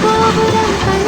过不了的。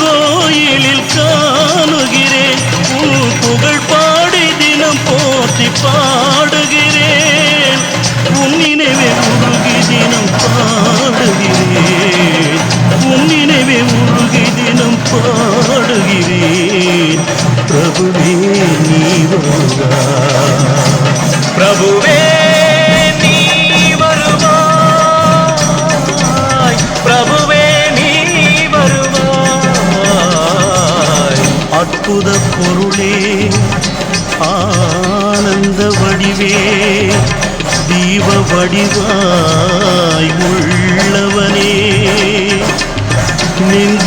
கோயிலில் காணுகிறேன். உன் புகழ் பாடி தினம் போற்றி பாடுகிறேன். உன் நினைவே உருகி தினம் பாடுகிறேன். உன் நினைவே உருகி தினம் பாடு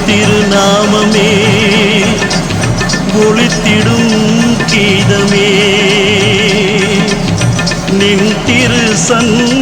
திருநாமமே ஒளித்திடும் கீதமே. நின் திரு சந்நிதியே